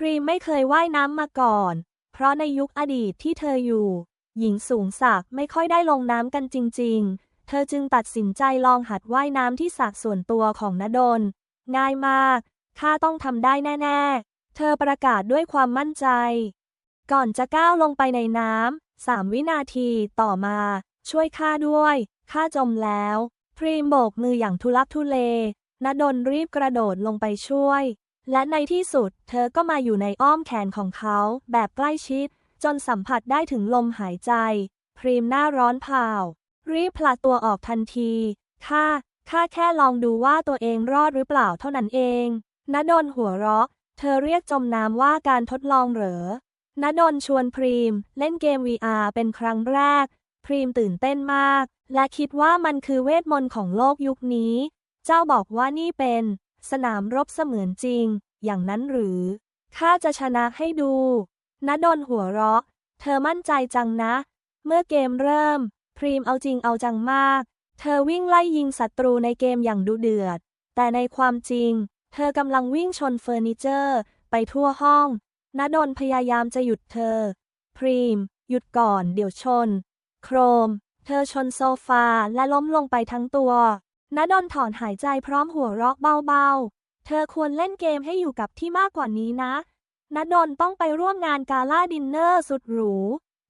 พรีมไม่เคยว่ายน้ำมาก่อน เพราะในยุคอดีตที่เธออยู่ หญิงสูงศักดิ์ไม่ค่อยได้ลงน้ำกันจริง ๆ เธอจึงตัดสินใจลองหัดว่ายน้ำที่สระส่วนตัวของนดล ง่ายมาก ข้าต้องทำได้แน่ ๆ เธอประกาศด้วยความมั่นใจ ก่อนจะก้าวลงไปในน้ำสามวินาทีต่อมา ช่วยข้าด้วย ข้าจมแล้ว พรีมโบกมืออย่างทุลักทุเลนดลรีบกระโดดลงไปช่วย และในที่สุด เธอก็มาอยู่ในอ้อมแขนของเขา แบบใกล้ชิด จนสัมผัสได้ถึงลมหายใจ พรีมหน้าร้อนเผารีบผลัดตัวออกทันทีข้าข้าแค่ลองดูว่าตัวเองรอดหรือเปล่าเท่านั้นเองนดลหัวเราะ เธอเรียกจมน้ำว่าการทดลองเหรอนดลชวนพรีม เล่นเกม VR เป็นครั้งแรก พรีมตื่นเต้นมาก และคิดว่ามันคือเวทมนต์ของโลกยุคนี้ เจ้าบอกว่านี่เป็น สนามรบเสมือนจริง อย่างนั้นหรือ ข้าจะชนะให้ดูนดลหัวเราะ เธอมั่นใจจังนะ เมื่อเกมเริ่ม พรีมเอาจริงเอาจังมาก เธอวิ่งไล่ยิงศัตรูในเกมอย่างดุเดือด แต่ในความจริง เธอกำลังวิ่งชนเฟอร์นิเจอร์ ไปทั่วห้องนดลพยายามจะหยุดเธอ พรีม หยุดก่อนเดี๋ยวชน โครม เธอชนโซฟาและล้มลงไปทั้งตัว นดลถอนหายใจพร้อมหัวเราะเบาๆ เธอควรเล่นเกมให้อยู่กับที่มากกว่านี้นะนดลต้องไปร่วมงานกาล่าดินเนอร์สุดหรู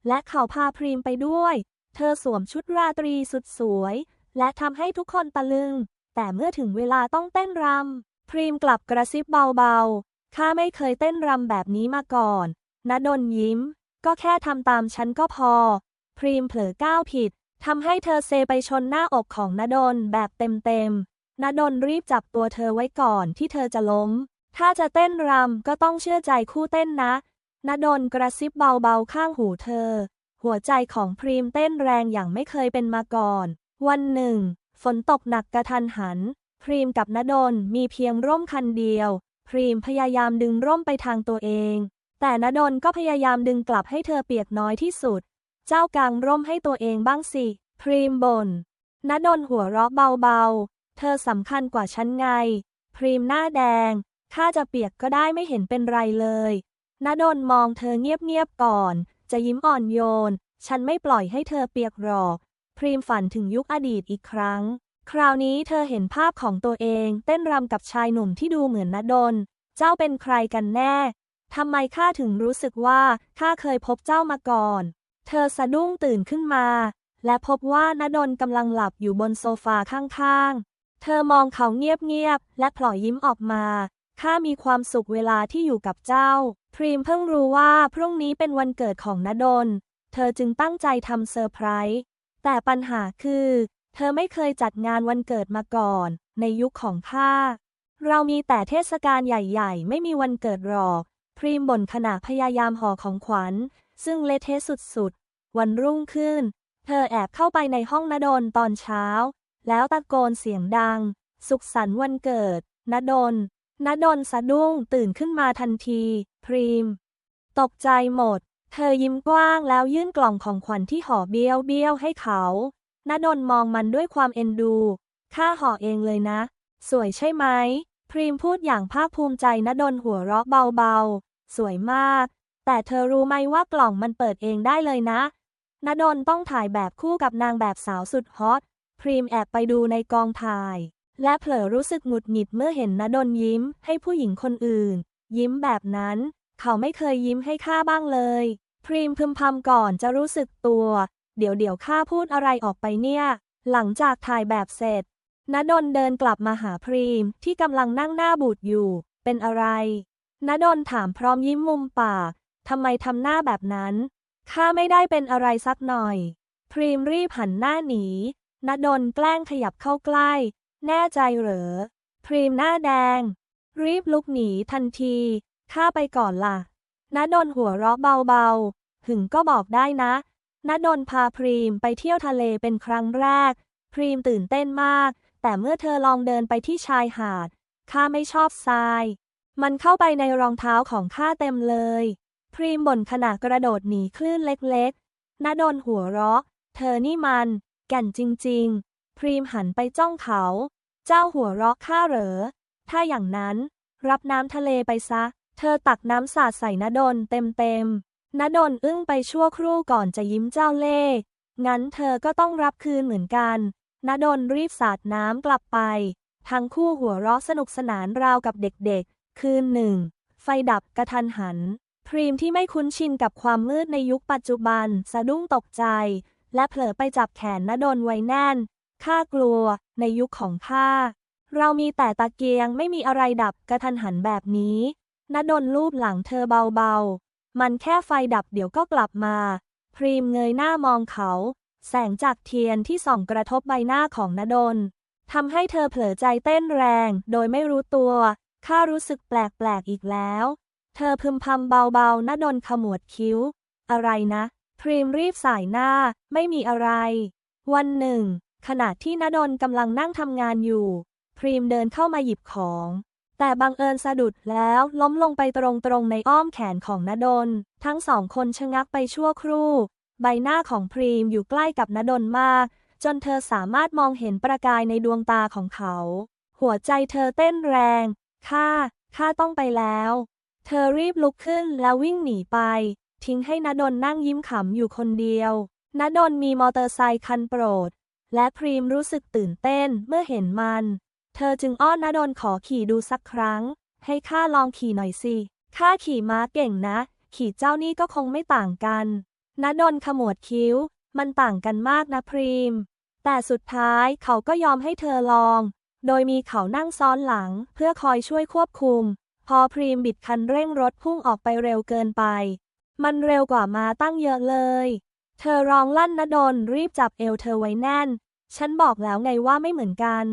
และเขาพาพรีมไปด้วย เธอสวมชุดราตรีสุดสวย และทำให้ทุกคนตะลึง แต่เมื่อถึงเวลาต้องเต้นรำพรีมกลับกระซิบเบาๆ ข้าไม่เคยเต้นรำแบบนี้มาก่อนนดลยิ้ม ก็แค่ทำตามฉันก็พอ พรีมเผลอก้าวผิด ทำให้เธอเซไปชนหน้าอกของนดลแบบเต็มๆนดลรีบจับตัวเธอไว้ก่อนที่เธอจะล้ม ถ้าจะเต้นรำก็ต้องเชื่อใจคู่เต้นนะนดลกระซิบเบาๆข้างหูเธอ หัวใจของพรีมเต้นแรงอย่างไม่เคยเป็นมาก่อน วันหนึ่ง ฝนตกหนักกระทันหัน พรีมกับนดลมีเพียงร่มคันเดียว พรีมพยายามดึงร่มไปทางตัวเอง แต่นดลก็พยายามดึงกลับให้เธอเปียกน้อยที่สุด เจ้ากางร่มให้ตัวเองบ้างสิ พรีมบน่นนดลหัวเราะเบาๆ เธอสำคัญกว่าฉันไง พรีมหน้าแดง ข้าจะเปียกก็ได้ไม่เห็นเป็นไรเลยนดลมองเธอเงียบๆก่อน จะยิ้มอ่อนโยน ฉันไม่ปล่อยให้เธอเปียกหรอก พรีมฝันถึงยุคอดีตอีกครั้ง คราวนี้เธอเห็นภาพของตัวเองเต้นรำกับชายหนุ่มที่ดูเหมือนนดลเจ้าเป็นใครกันแน่ทำไมข้าถึงรู้สึกว่าข้าเคยพบเจ้ามาก่อน เธอสะดุ้งตื่นขึ้นมา และพบว่านดลกำลังหลับอยู่บนโซฟาข้างๆ เธอมองเขาเงียบๆ และปล่อยยิ้มออกมา ข้ามีความสุขเวลาที่อยู่กับเจ้า พรีมเพิ่งรู้ว่าพรุ่งนี้เป็นวันเกิดของนดล เธอจึงตั้งใจทำเซอร์ไพรส์ แต่ปัญหาคือ เธอไม่เคยจัดงานวันเกิดมาก่อน ในยุคของข้า เรามีแต่เทศกาลใหญ่ๆ ไม่มีวันเกิดหรอก พรีมบ่นขณะพยายามห่อของขวัญ ซึ่งเละเทะสุดๆ วันรุ่งขึ้น เธอแอบเข้าไปในห้องนดลตอนเช้า แล้วตะโกนเสียงดัง สุขสันต์วันเกิดนดลนดลสะดุ้งตื่นขึ้นมาทันที พรีม ตกใจหมด เธอยิ้มกว้างแล้วยื่นกล่องของขวัญที่ห่อเบี้ยวเบี้ยวให้เขานดลมองมันด้วยความเอ็นดู ข้าห่อเองเลยนะ สวยใช่ไหม พรีมพูดอย่างภาคภูมิใจนดลหัวเราะเบาๆ สวยมาก แต่เธอรู้ไหมว่ากล่องมันเปิดเองได้เลยนะ นดลต้องถ่ายแบบคู่กับนางแบบสาวสุดฮอต พรีมแอบไปดูในกองถ่าย และเผลอรู้สึกหงุดหงิดเมื่อเห็นนดลยิ้มให้ผู้หญิงคนอื่น ยิ้มแบบนั้น เขาไม่เคยยิ้มให้ข้าบ้างเลย พรีมพึมพำก่อนจะรู้สึกตัว เดี๋ยวเดี๋ยวข้าพูดอะไรออกไปเนี่ย หลังจากถ่ายแบบเสร็จนดลเดินกลับมาหาพรีมที่กำลังนั่งหน้าบูดอยู่ เป็นอะไรนดลถามพร้อมยิ้มมุมปากทำไมทำหน้าแบบนั้น ข้าไม่ได้เป็นอะไรสักหน่อย พรีมรีบหันหน้าหนีนดลแกล้งขยับเข้าใกล้ แน่ใจเหรอ พรีมหน้าแดง รีบลุกหนีทันที ข้าไปก่อนล่ะนดลหัวเราะเบาๆ หึงก็บอกได้นะนดลพาพรีมไปเที่ยวทะเลเป็นครั้งแรก พรีมตื่นเต้นมาก แต่เมื่อเธอลองเดินไปที่ชายหาด ข้าไม่ชอบทราย มันเข้าไปในรองเท้าของข้าเต็มเลย พรีมบ่นขณะกระโดดหนีคลื่นเล็กๆนดลหัวเราะ เธอนี่มัน แก่นจริง ๆ พรีมหันไปจ้องเขา เจ้าหัวเราะข้าเหรอ ถ้าอย่างนั้น รับน้ำทะเลไปซะ เธอตักน้ำสาดใส่นดลเต็มๆนดลอึ้งไปชั่วครู่ก่อนจะยิ้มเจ้าเล่ห์งั้นเธอก็ต้องรับคืนเหมือนกันนดลรีบสาดน้ำกลับไป ทั้งคู่หัวเราะสนุกสนานราวกับเด็กๆ คืนหนึ่ง ไฟดับกระทันหัน พรีมที่ไม่คุ้นชินกับความมืดในยุคปัจจุบัน สะดุ้งตกใจ และเผลอไปจับแขนนดลไว้แน่นข้ากลัว ในยุคของข้า เรามีแต่ตะเกียงไม่มีอะไรดับกระทันหันแบบนี้นดลลูบหลังเธอเบาๆ มันแค่ไฟดับเดี๋ยวก็กลับมา พรีมเงยหน้ามองเขา แสงจากเทียนที่ส่องกระทบใบหน้าของนดลทำให้เธอเผลอใจเต้นแรง โดยไม่รู้ตัว ข้ารู้สึกแปลกๆอีกแล้ว เธอพึมพำเบาๆนดลขมวดคิ้ว อะไรนะ พรีมรีบสายหน้า ไม่มีอะไร วันหนึ่ง ขณะที่นดลกำลังนั่งทำงานอยู่ พรีมเดินเข้ามาหยิบของ แต่บังเอิญสะดุดแล้วล้มลงไปตรงๆในอ้อมแขนของนดลทั้งสองคนชะงักไปชั่วครู่ ใบหน้าของพรีมอยู่ใกล้กับนดลมาก จนเธอสามารถมองเห็นประกายในดวงตาของเขา หัวใจเธอเต้นแรง ข้า ข้าต้องไปแล้ว เธอรีบลุกขึ้นแล้ววิ่งหนีไป ทิ้งให้นดลนั่งยิ้มขำอยู่คนเดียวนดลมีมอเตอร์ไซคันโปรด และพรีมรู้สึกตื่นเต้นเมื่อเห็นมัน เธอจึงอ้อนนดลขอขี่ดูสักครั้ง ให้ข้าลองขี่หน่อยสิข้าขี่ม้าเก่งนะ ขี่เจ้านี่ก็คงไม่ต่างกันนดลขมวดคิ้ว มันต่างกันมากนะพรีม แต่สุดท้ายเขาก็ยอมให้เธอลอง โดยมีเขานั่งซ้อนหลังเพื่อคอยช่วยควบคุม พอพรีมบิดคันเร่งรถพุ่งออกไปเร็วเกินไป มันเร็วกว่ามาตั้งเยอะเลย เธอร้องลั่นนดลรีบจับเอวเธอไว้แน่น ฉันบอกแล้วไงว่าไม่เหมือนกัน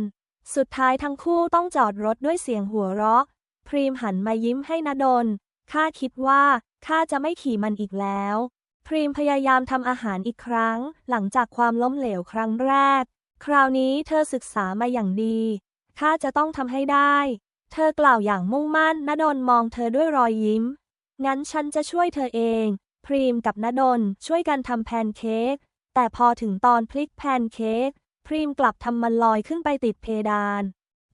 สุดท้ายทั้งคู่ต้องจอดรถด้วยเสียงหัวเราะ พรีมหันมายิ้มให้นดลข้าคิดว่าข้าจะไม่ขี่มันอีกแล้ว พรีมพยายามทำอาหารอีกครั้ง หลังจากความล้มเหลวครั้งแรก คราวนี้เธอศึกษามาอย่างดีข้าจะต้องทำให้ได้ เธอกล่าวอย่างมุ่งมั่นนดลมองเธอด้วยรอยยิ้ม งั้นฉันจะช่วยเธอเอง พรีมกับนดลช่วยกันทำแพนเค้ก แต่พอถึงตอนพลิกแพนเค้ก พรีมกลับทำมันลอยขึ้นไปติดเพดาน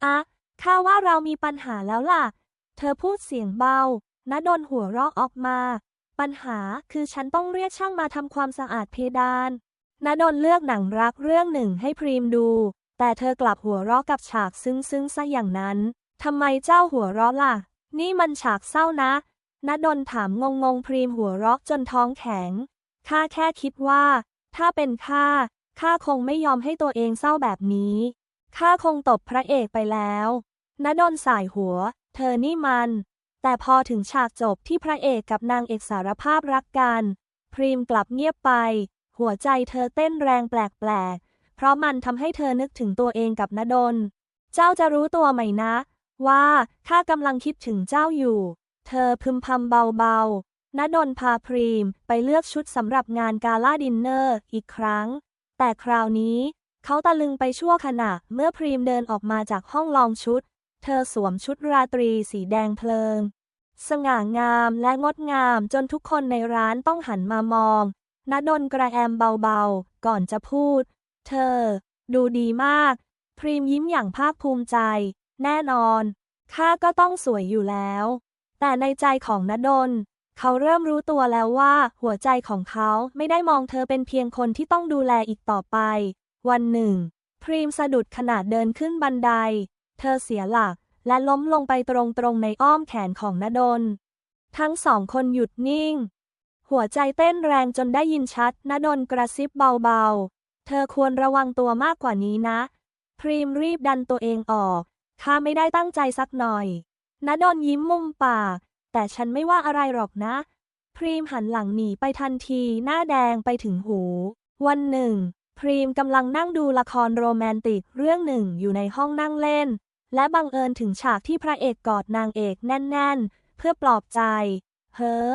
อะข้าว่าเรามีปัญหาแล้วล่ะ เธอพูดเสียงเบานดลหัวเราะออกมา ปัญหาคือฉันต้องเรียกช่างมาทำความสะอาดเพดานนดลเลือกหนังรักเรื่องหนึ่งให้พรีมดู แต่เธอกลับหัวเราะกับฉากซึ้งๆซะอย่างนั้น ทำไมเจ้าหัวเราะล่ะ นี่มันฉากเศร้านะนดลถามงงงๆพรีมหัวเราะจนท้องแข็ง ข้าแค่คิดว่า ถ้าเป็นข้า ข้าคงไม่ยอมให้ตัวเองเศร้าแบบนี้ ข้าคงตบพระเอกไปแล้วนดลสายหัว เธอนี่มัน แต่พอถึงฉากจบที่พระเอกกับนางเอกสารภาพรักกัน พรีมกลับเงียบไป หัวใจเธอเต้นแรงแปลกๆ เพราะมันทำให้เธอนึกถึงตัวเองกับนดลเจ้าจะรู้ตัวไหมนะ ว่าข้ากำลังคิดถึงเจ้าอยู่ เธอพึมพำเบาๆนดลพาพรีมไปเลือกชุดสำหรับงานกาล่าดินเนอร์อีกครั้ง แต่คราวนี้ เขาตะลึงไปชั่วขณะเมื่อพรีมเดินออกมาจากห้องลองชุด เธอสวมชุดราตรีสีแดงเพลิง สง่างามและงดงามจนทุกคนในร้านต้องหันมามองนดลกระแอมเบาๆ ก่อนจะพูด เธอ ดูดีมาก พรีมยิ้มอย่างภาคภูมิใจ แน่นอน ข้าก็ต้องสวยอยู่แล้ว แต่ในใจของนดล เขาเริ่มรู้ตัวแล้วว่า หัวใจของเขาไม่ได้มองเธอเป็นเพียงคนที่ต้องดูแลอีกต่อไป วันหนึ่ง พรีมสะดุดขณะเดินขึ้นบันได เธอเสียหลักและล้มลงไปตรงๆในอ้อมแขนของนดล ทั้งสองคนหยุดนิ่ง หัวใจเต้นแรงจนได้ยินชัดนดลกระซิบเบาๆ เธอควรระวังตัวมากกว่านี้นะ พรีมรีบดันตัวเองออก ข้าไม่ได้ตั้งใจสักหน่อยนดลยิ้มมุมปาก แต่ฉันไม่ว่าอะไรหรอกนะ พรีมหันหลังหนีไปทันทีหน้าแดงไปถึงหู วันหนึ่ง พรีมกำลังนั่งดูละครโรแมนติกเรื่องหนึ่งอยู่ในห้องนั่งเล่น และบังเอิญถึงฉากที่พระเอกกอดนางเอกแน่น ๆ เพื่อปลอบใจ เฮ้อ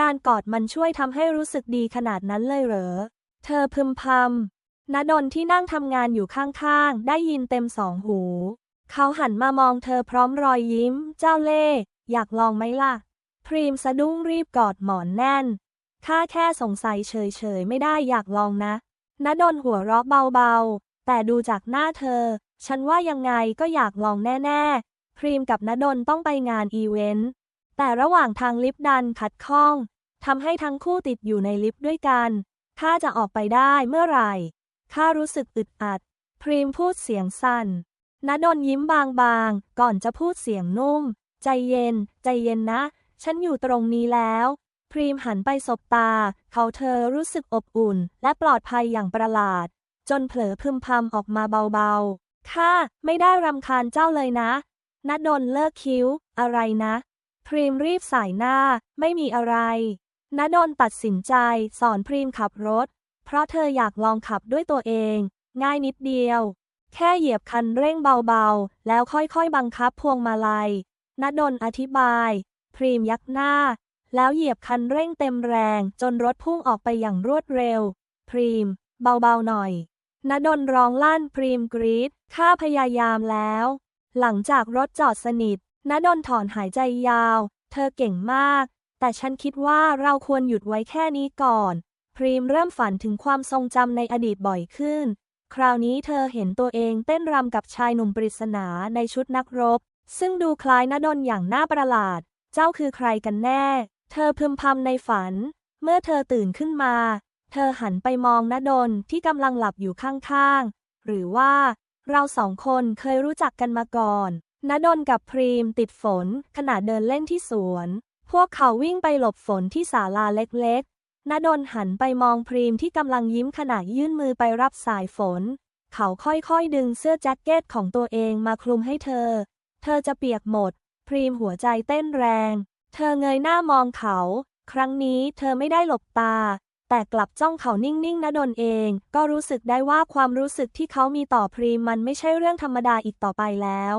การกอดมันช่วยทำให้รู้สึกดีขนาดนั้นเลยเหรอ เธอพึมพำนดลที่นั่งทำงานอยู่ข้างๆ ได้ยินเต็มสองหู เขาหันมามองเธอพร้อมรอยยิ้ม เจ้าเล่ห์อยากลองไหมล่ะ พรีมสะดุ้งรีบกอดหมอนแน่น ข้าแค่สงสัยเฉยๆ ไม่ได้อยากลองนะนดลหัวเราะเบาๆ แต่ดูจากหน้าเธอ ฉันว่ายังไงก็อยากลองแน่ๆ พรีมกับนดลต้องไปงานอีเวนต์ แต่ระหว่างทางลิฟต์ดันขัดข้องทำให้ทั้งคู่ติดอยู่ในลิฟต์ด้วยกัน ข้าจะออกไปได้เมื่อไหร่ ข้ารู้สึกอึดอัด พรีมพูดเสียงสั่น ณดลยิ้มบางๆ ก่อนจะพูดเสียงนุ่ม ใจเย็น ใจเย็นนะ ฉันอยู่ตรงนี้แล้ว พรีมหันไปสบตา เขาเธอรู้สึกอบอุ่น และปลอดภัยอย่างประหลาด จนเผลอพึมพำออกมาเบาๆข้าไม่ได้รำคาญเจ้าเลยนะณดลเลิกคิ้ว อะไรนะ พรีมรีบสายหน้า ไม่มีอะไรณดลตัดสินใจสอนพรีมขับรถ เพราะเธออยากลองขับด้วยตัวเอง ง่ายนิดเดียว แค่เหยียบคันเร่งเบาๆ แล้วค่อยๆ บังคับพวงมาลัยณดลอธิบาย พรีมยักหน้า แล้วเหยียบคันเร่งเต็มแรงจนรถพุ่งออกไปอย่างรวดเร็ว พรีม เบาๆหน่อยณดลร้องลั่นพรีมกรีดข้าพยายามแล้ว หลังจากรถจอดสนิทณดลถอนหายใจยาว เธอเก่งมาก แต่ฉันคิดว่าเราควรหยุดไว้แค่นี้ก่อน พรีมเริ่มฝันถึงความทรงจำในอดีตบ่อยขึ้น คราวนี้เธอเห็นตัวเองเต้นรำกับชายหนุ่มปริศนาในชุดนักรบ ซึ่งดูคล้ายณดลอย่างน่าประหลาด เจ้าคือใครกันแน่ เธอพึมพำในฝัน เมื่อเธอตื่นขึ้นมา เธอหันไปมองณดลที่กำลังหลับอยู่ข้างๆ หรือว่าเราสองคนเคยรู้จักกันมาก่อนณดลกับพรีมติดฝนขณะเดินเล่นที่สวน พวกเขาวิ่งไปหลบฝนที่ศาลาเล็กๆ ณดลหันไปมองพรีมที่กำลังยิ้มขณะยื่นมือไปรับสายฝน เขาค่อยๆดึงเสื้อแจ็คเก็ตของตัวเองมาคลุมให้เธอ เธอจะเปียกหมด พรีมหัวใจเต้นแรง เธอเงยหน้ามองเขา ครั้งนี้เธอไม่ได้หลบตา แต่กลับจ้องเขานิ่งๆณดลเอง ก็รู้สึกได้ว่าความรู้สึกที่เขามีต่อพรีมมันไม่ใช่เรื่องธรรมดาอีกต่อไปแล้ว